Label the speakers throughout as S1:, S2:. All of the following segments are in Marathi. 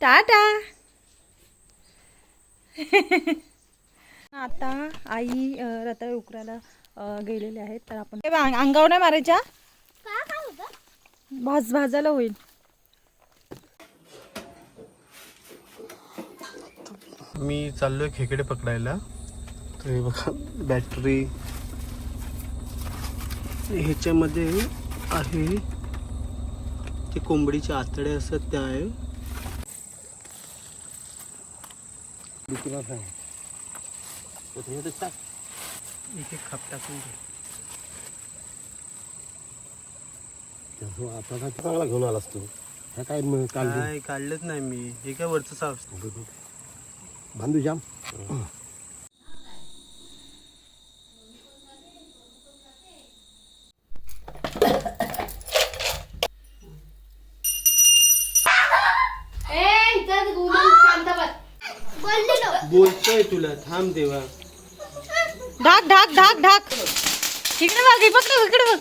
S1: टाटा. आता आई रताळे उकरायला गेलेले आहेत. तर आपण हे अंगावर नाही मारायच्या? भाज भाजायला होईल.
S2: मी चाललोय खेकडे पकडायला. तर हे बघा बॅटरी ह्याच्यामध्ये आहे ते कोंबडीचे आतडे असतात त्या आहे. एक एक खाप टाकून दे.
S3: आता चांगला घेऊन आलास तू ह्या काय
S2: काय काढलंच नाही मी हे काय वरचं साफ
S3: बांधू जाम
S2: तुला थांब देवा.
S1: ढाक ढाक ढाक ढाक इकडे बघ हे पकड इकडे बघ.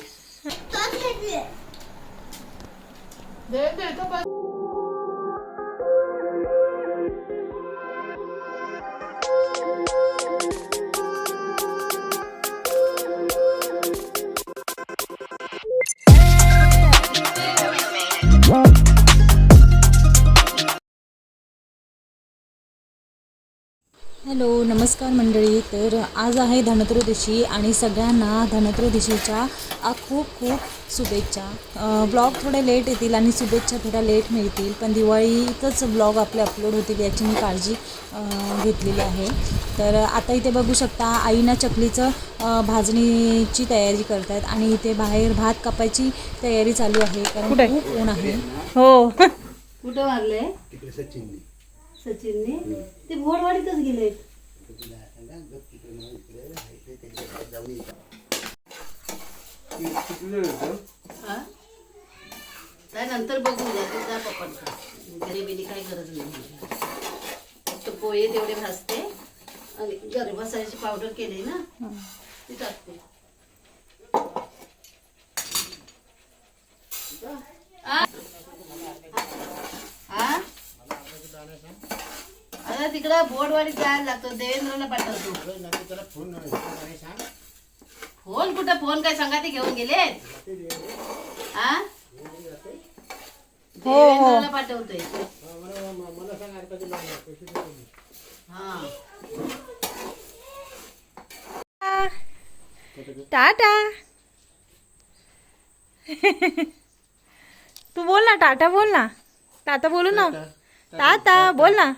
S1: हॅलो नमस्कार मंडळी. तर आज आहे धनत्रयोदशी आणि सगळ्यांना धनत्रयोदशीच्या खूप खूप शुभेच्छा. ब्लॉग थोडे लेट येतील आणि शुभेच्छा थोड्या लेट मिळतील पण दिवाळीतच ब्लॉग आपले अपलोड होतील याची मी काळजी घेतलेली आहे. तर आता इथे बघू शकता आईना चकलीचं भाजणीची तयारी करतायत आणि इथे बाहेर भात कापायची तयारी चालू आहे. कारण खूप ऊन आहे. हो.
S4: कुठं वारले सचिनने ते भोरवाडीतच गेले. काय नंतर बघून द्या तू जा पप्पांचा घरी बिरी काही गरज नाही. फक्त पोहे तेवढे भाजते आणि गरम मसाल्याची पावडर केली ना ती टाकते. आ? आ? अरे तिकडं बोर्डवाडी जायला लागतो देवेंद्रला पाठवतो. फोन कुठं? फोन काय सांगा ते घेऊन गेले? हा देवेंद्रला पाठवतोय. हा
S1: टाटा. तू बोल ना टाटा बोल ना. टाटा बोलू ना. टाटा. बोल ना.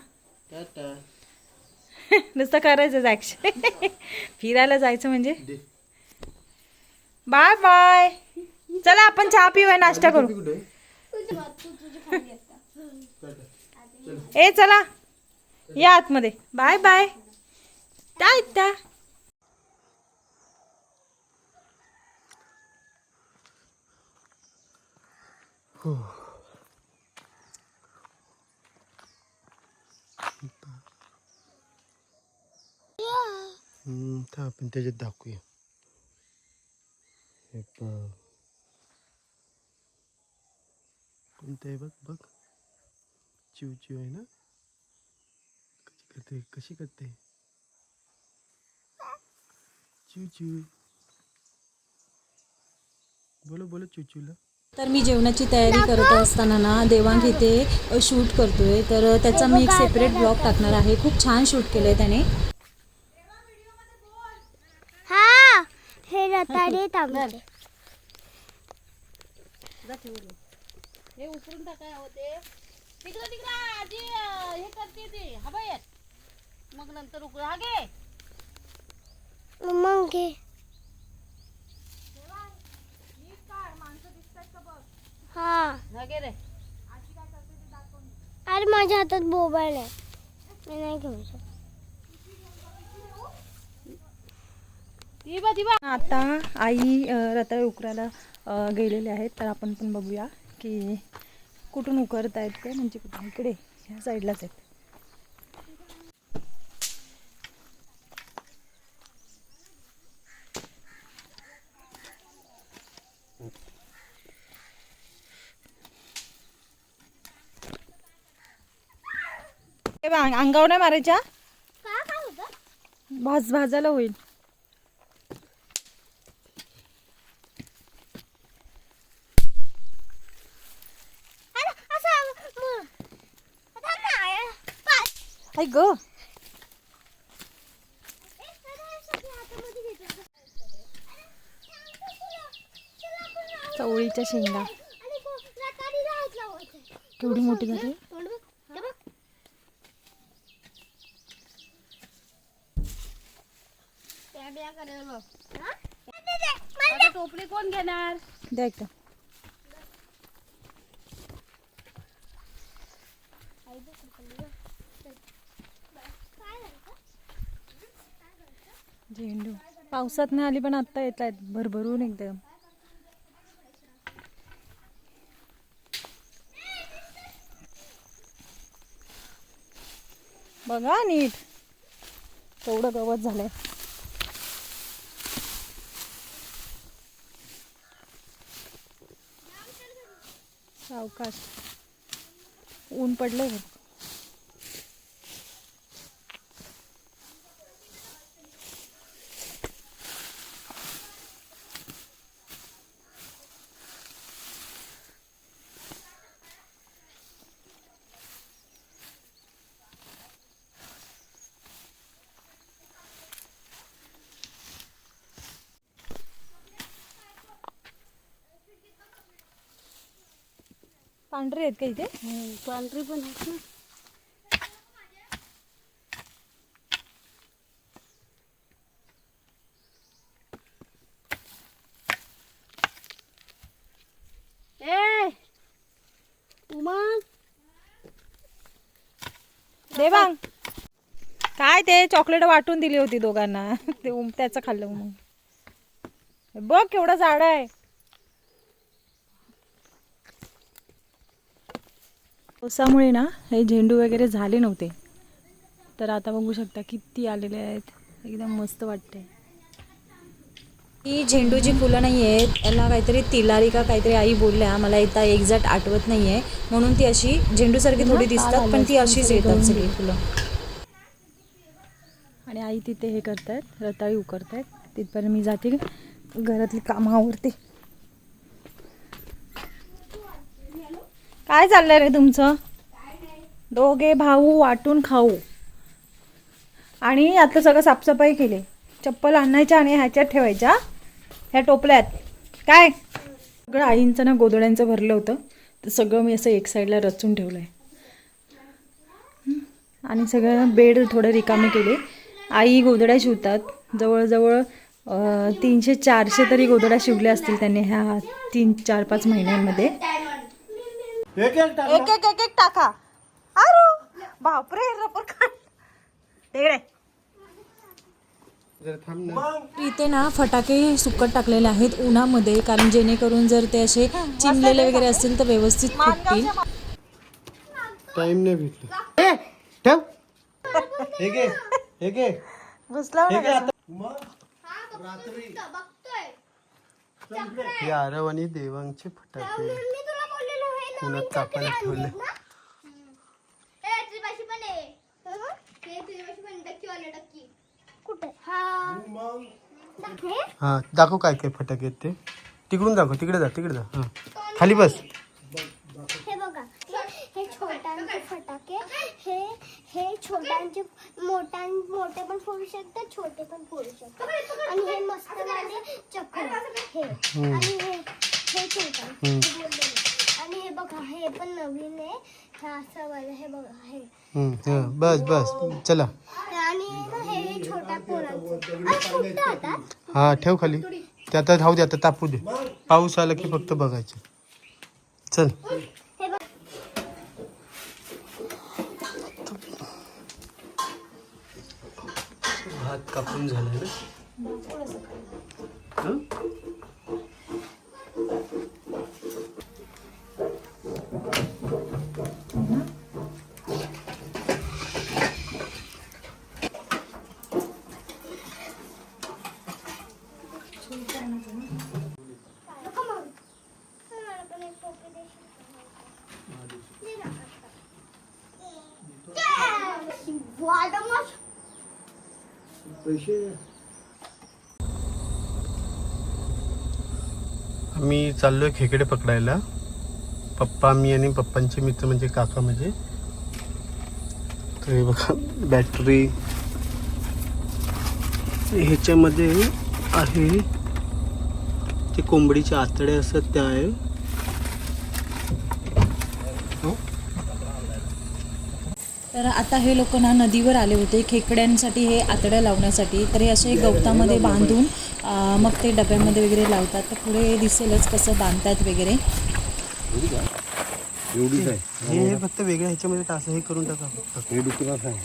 S2: टाटा
S1: नुसतं करायचं ॲक्शन फिरायला जायचं म्हणजे? Bye bye. चला आपण चहा पिऊया नाश्ता करू. ए चला. या आतमध्ये. Bye bye. टाटा
S2: हम्म, तर आपण त्याच्यात दाखवूया. हे बघ कोणतं आहे बघ बघ. चिव चिव आहे ना? कशी करते कशी करते? चिव चिव. बोलो बोलो चिव
S1: तर मी जेवणाची तयारी करत असताना ना देवांग इथे शूट करतोय. तर त्याचा मी एक सेपरेट ब्लॉग टाकणार आहे. खूप छान शूट केलंय त्याने.
S5: हा हे रताळे तांबे
S4: हे उचलून टाकाय होते? तिकडं तिकडं आजी अं, हे करते ते. हवा येत मग नंतर उकळ. हा घे.
S5: मग घे. हा.
S4: हा घे रे.
S5: अरे माझ्या हातात मोबाईल आहे. मी नाही घेऊ शकत
S4: ती बा ती बा
S1: आता आई रताळे उकरायला गेलेले आहेत. तर आपण पण बघूया की कुठून उकरत आहेत ते. म्हणजे कुठून? इकडे ह्या साईडलाच आहेत.
S6: अंगावर नाही मारायच्या? भाज भाजायला होईल
S5: अरे असं म- थांब ना, अं, पाय.
S6: ऐक ग. चवळीच्या शेंगा. केवढी मोठी झाली
S5: तोंड बघ, बघ. त्या बिया करेल बघ. दे, दे, मला दे.
S7: टोपली कोण घेणार
S6: द्या एकदा
S5: काय झालं का?
S6: झेंडू. पावसात नाही आली पण आत्ता येत आहेत भरभरून एकदम. बघा नीट. तेवढं गवत झालंय. सावकाश. ऊन पडलंय. पांढरे आहेत का इथे?
S7: पांढरी पण आहेत ना.
S6: देवांग काय ते चॉकलेट वाटून दिली होती दोघांना. ते उम- त्याचं खाल्लं मग बघ केवढा झाड आहे. पावसामुळे ना हे झेंडू वगैरे झाले नव्हते. तर आता बघू शकता किती आलेले आहेत. एकदम मस्त वाटते ही झेंडूची फुलं नाही आहेत. याला काहीतरी तिलारी का काहीतरी आई बोलल्या. मला एकदा एक्झॅक्ट आठवत नाही आहे म्हणून ती अशी झेंडूसारखी थोडी दिसतात पण ती अशीच येतात सगळी फुलं. आणि आई तिथे हे करतायत. रताळी उकरतायत. तिथपर्यंत मी जाते घरातली कामं काय चाललंय रे तुमचं? दोघे भाऊ वाटून खाऊ. आणि आता सगळं साफसफाई केली. चप्पल आणायच्या आणि ह्याच्यात ठेवायच्या. ह्या टोपल्यात. काय? सगळं आईंचं ना गोदड्यांचं भरलं होतं. तर सगळं मी असं एक साईडला रचून ठेवलं आहे आणि सगळं बेड थोडं रिकामे केले. आई गोदड्या शिवतात. जवळजवळ तीनशे चारशे तरी गोदड्या शिवल्या असतील त्यांनी ह्या तीन चार पाच महिन्यांमध्ये.
S2: एक एक टाक
S6: एक एक एक एक टाका. अरे बापरे रबर खाट तिकडे
S2: जरा थांब ना.
S6: इथे ना फटाके सुकट टाकलेले आहेत उन्हामध्ये कारण जेणेकरून जर ते असे चिमलेले वगैरे असतील तर व्यवस्थित फुटतील.
S2: टाइम नाही भेटला. ए, ठेव. हे घे हे घे.
S6: घुसला
S2: हे घे आता. आरव आणि देवांगचे फटाके.
S5: हे
S2: पुन्हा कापायला ठेवले
S5: हे. हा?
S2: हा दाखव काय काय फटाके आहेत ते. तिकडून दाखव तिकडे जा तिकडे जा. हा. खाली बस
S5: हे बघा हे छोट्यांचे फटाके हे हे छोट्यांचे मोठ्यां मोठे पण फोडू शकतात छोटे पण फोडू शकतात आणि हे मस्त वाले चक्र हे आणि हे हे छोटा आणि हे बघा हे पण नवीन आहे हे असं वालं हे बघा हे
S2: हम्म, हा, बस बस. चला.
S5: हे
S2: हा ठेव खाली. ते आता राहू दे आता तापू दे. पाऊस आला की फक्त बघायचं. चल.
S5: हे बघ.
S2: भात कापून झालाय ना?
S3: विषय
S2: आम्ही चाललोय खेकडे पकडायला. पप्पा मी आणि पप्पांचे मित्र म्हणजे काका म्हणजे. तर हे बघा बॅटरी ह्याच्यामध्ये आहे. ते कोंबडीचे आतडे असतात त्या आहे.
S6: तर आता हे लोक ना नदीवर आले होते. खेकड्यांसाठी हे आतड्या लावण्यासाठी. तर हे असे गवतामध्ये बांधून मग ते डब्यामध्ये वगैरे लावतात. तर पुढे दिसेलच कसं बांधतात वगैरे.
S2: हे फक्त वेगळ्या ह्याच्यामध्ये टास हे करून टाका
S3: हे आहे.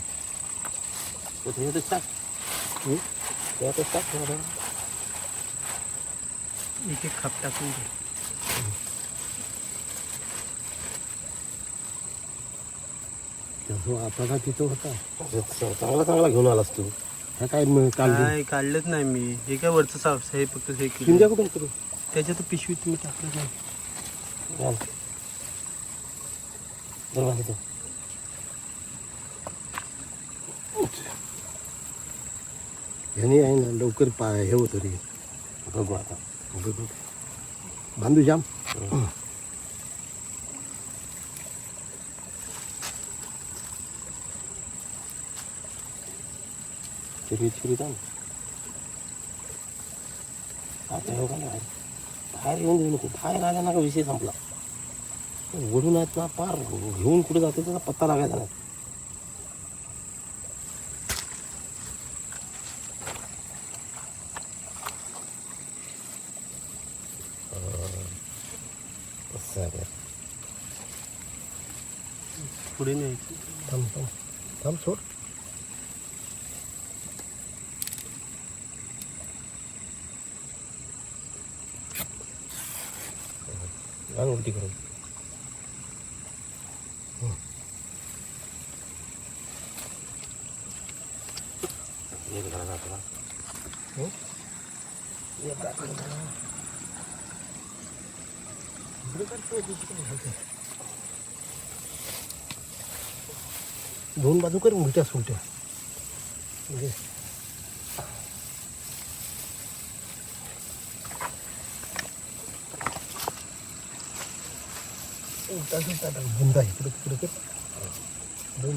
S3: हं?
S2: एक एक खाप टाकून.
S3: तसं आता का तिथं होता. चांगला चांगला घेऊन आलास तू. हा काय मग काल
S2: नाही काढलंच नाही मी. हे काय वरचं साफ हे फक्त हे केलं.
S3: शिंद्या कुठे करू
S2: त्याच्यात पिशवीत तुम्ही टाकलं नाही
S3: घाल तो. ह्याने आहे ना लवकर पाय हे होतं रे. बघू आता. बघू. बांधू जाम. चिरी चिरी जाम आता हे बघा ना बाहेर येऊन देऊ नको बाहेर आला ना का विषय संपला ओढून आहेत ना पार घेऊन कुठे जाते त्याचा पत्ता लागायचा नाही आहे.
S2: पुढे न्यायची
S3: थांब थांब थांब सोड एक जरा जातो ना हं? एक जातो ना. इकडे काय तो दुसरीकडे घालतो. दोन बाजू कर उलट्या सुलट्या म्हणजे उलटा सुलटा टाक. बुंदा इकडे तिकडे कर दोन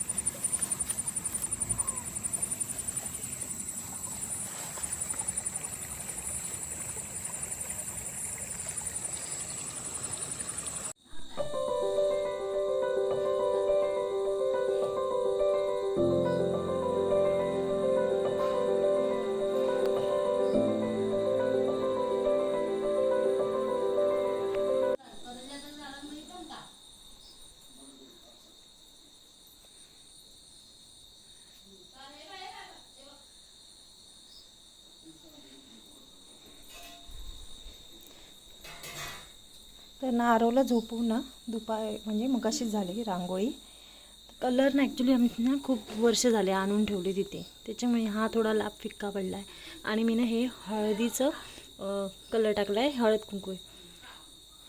S6: नारवला झोपवून ना दुपार म्हणजे मगाशीच झाली रांगोळी. कलर ना ॲक्च्युली आम्ही ना खूप वर्ष झाले आणून ठेवली तिथे. त्याच्यामुळे हा थोडा लाभ फिक्का पडला आहे आणि मी ना हे हळदीचं कलर टाकला आहे हळद कुंकू.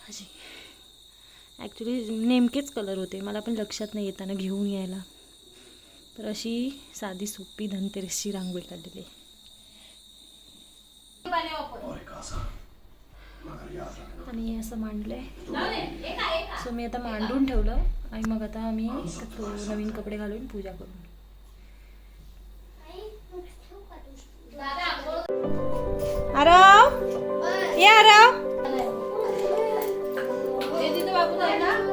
S6: अशी ॲक्च्युली नेमकेच कलर होते. मला पण लक्षात नाही येताना घेऊन यायला. तर अशी साधी सोपी धनतेरसची रांगोळी काढलेली आहे. आणि हे असं मांडलंय. सो मी आता मांडून ठेवलं आणि मग आता आम्ही नवीन कपडे घालून पूजा करू. आराम ये आराम
S5: बाबू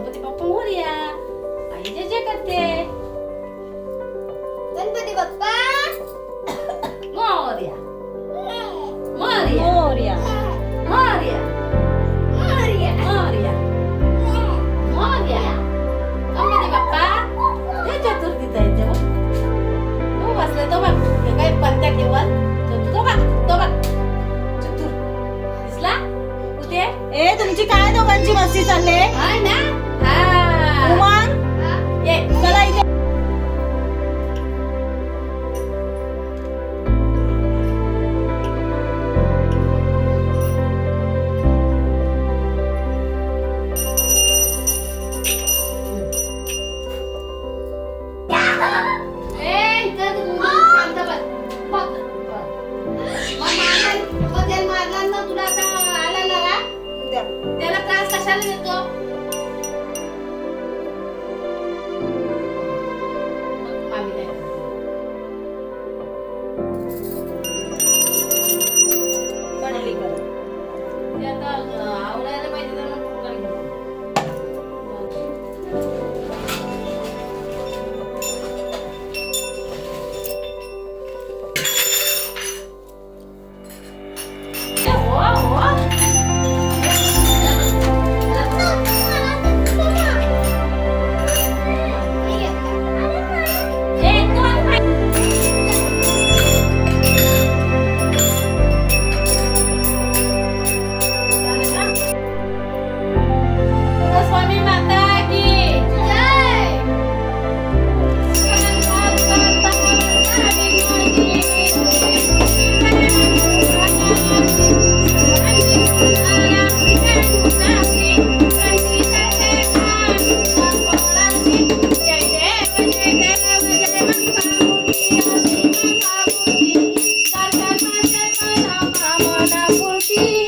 S7: गणपती बाप्पा मोरया आई जे जे करते.
S5: गणपती बाप्पा.
S7: मोरया. मोरया.
S6: मोरया.
S7: मोरया.
S5: मोरया.
S7: मोरया. मोरया. गणपती बाप्पा. ते चतुर्थीचा येते बघ तो बसला तो बघ. ते काय पत्त्या ठेवत? तो तो बघ. तो बघ. चतुर. दिसला? कुठे?
S6: ए तुमची काय दोघांची मस्ती चालले?
S7: हा ना.
S6: नाही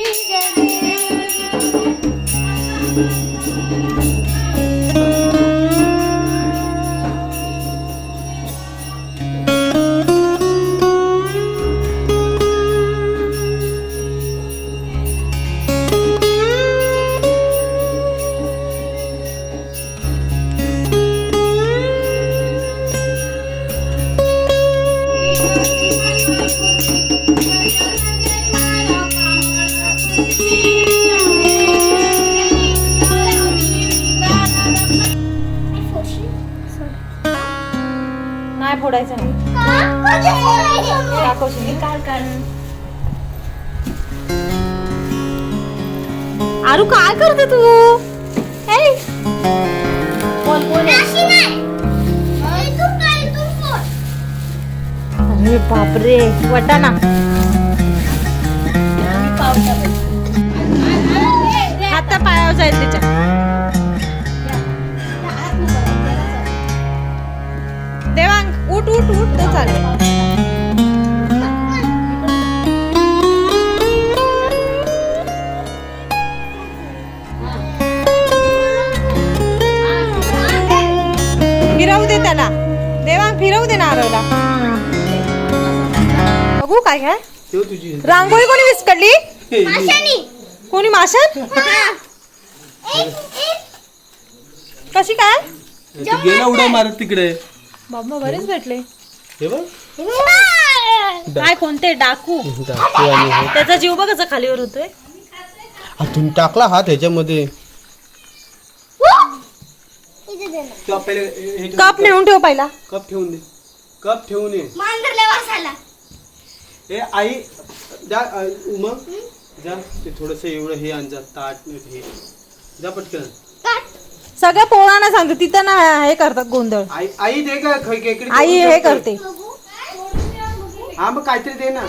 S6: आरू काय करते तू? बोल बोल अरे बापरे वटाणा. हाता पायावर जाईल त्याच्या देवांग उठ उठ उठ तो चालेल त्याला देवांग फिरवू दे नारळला. बघू काय काय? रांगोळी कोणी विस्कडली कोणी माशन कशी काय?
S2: तू गेला उड्या मारत. तिकडे.
S6: बाबा बरेच भेटले.
S2: हे बघ.
S6: काय कोणते? डाकू.
S2: हे.
S6: त्याचा जीव बघ कसा खालीवर होतोय.
S2: हातून टाकला हात ह्याच्यामध्ये.
S6: कप नेऊन ठेव पहिला.
S2: कप ठेवून दे. कप ठेवून ये. ए आई जा अ, मग जा ते थोडस एवढं हे आण जा ताट हे. जा पटकन.
S6: सगळ्या पोळांना सांगते तिथं ना हे करतात गोंधळ.
S2: आई आई दे का ख- खेकडे
S6: आई हे. करते.
S2: हा मग काहीतरी दे ना.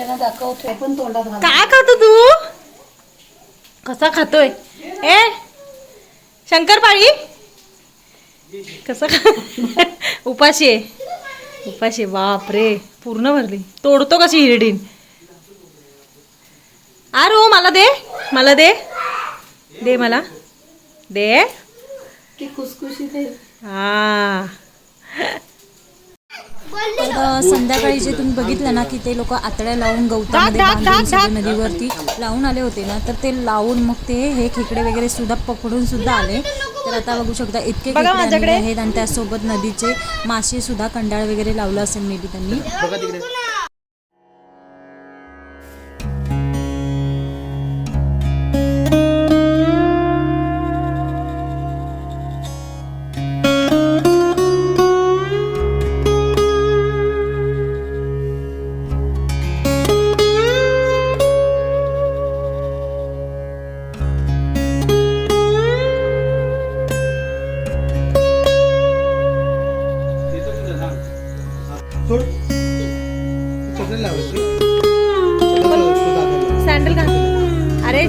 S7: त्याला दाखवतोय पण तोंडात घाल
S6: काय खातो तू? कसा खातोय? ए? शंकरपाळी? कसा खा उपाशी आहे. उपाशी. बाप रे पूर्ण भरली. तोडतो कशी हिरडीन? अरे हो मला दे. मला दे. दे मला. दे.
S7: की खुसखुशीत आहे.
S6: हा. तर संध्याकाळी जे तुम्ही बघितलं ना की ते लोक आतड्या लावून गवतामध्ये बांधून सगळे नदीवरती लावून आले होते ना तर ते लावून मग ते हे खेकडे वगैरे सुद्धा पकडून सुद्धा आले. तर आता बघू शकता इतके खेकडे आहेत आणि त्यासोबत नदीचे मासे सुद्धा कंडाळ वगैरे लावलं असेल मे बी त्यांनी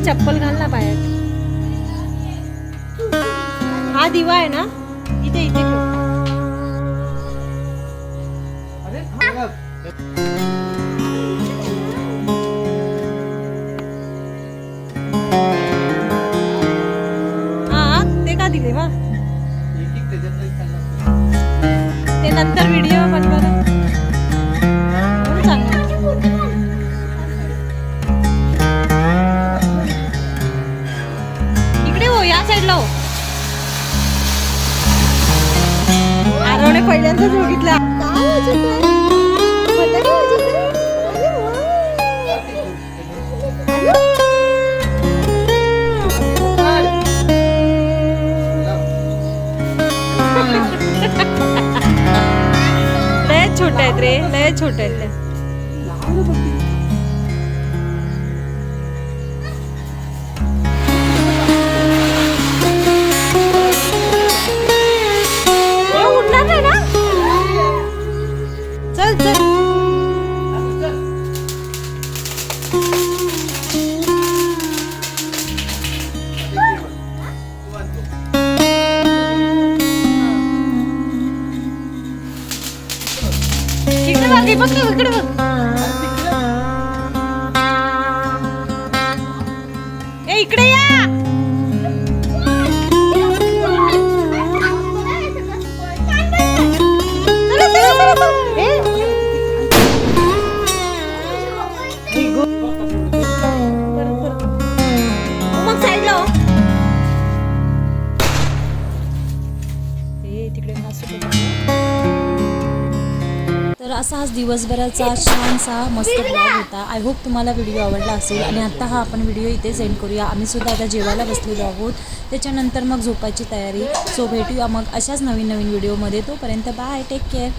S6: चप्पल घाल ना पायात हा दिवा आहे ना इथे इथे. हा ते का दिले वा. ते नंतर व्हिडिओ आरवने बघितला. लय छोटे आहेत रे लय छोटे आहेत ए दिवसभराचा छानसा मस्त ब्लॉग होता. आय होप तुम्हाला व्हिडिओ आवडला असेल. आणि आत्ता हा आपण व्हिडिओ इथे सेंड करूया. आम्ही सुद्धा आता जेवायला बसलेलो आहोत. त्याच्यानंतर मग झोपायची तयारी. सो भेटूया मग अशाच नवीन नवीन व्हिडिओमध्ये तोपर्यंत बाय टेक केअर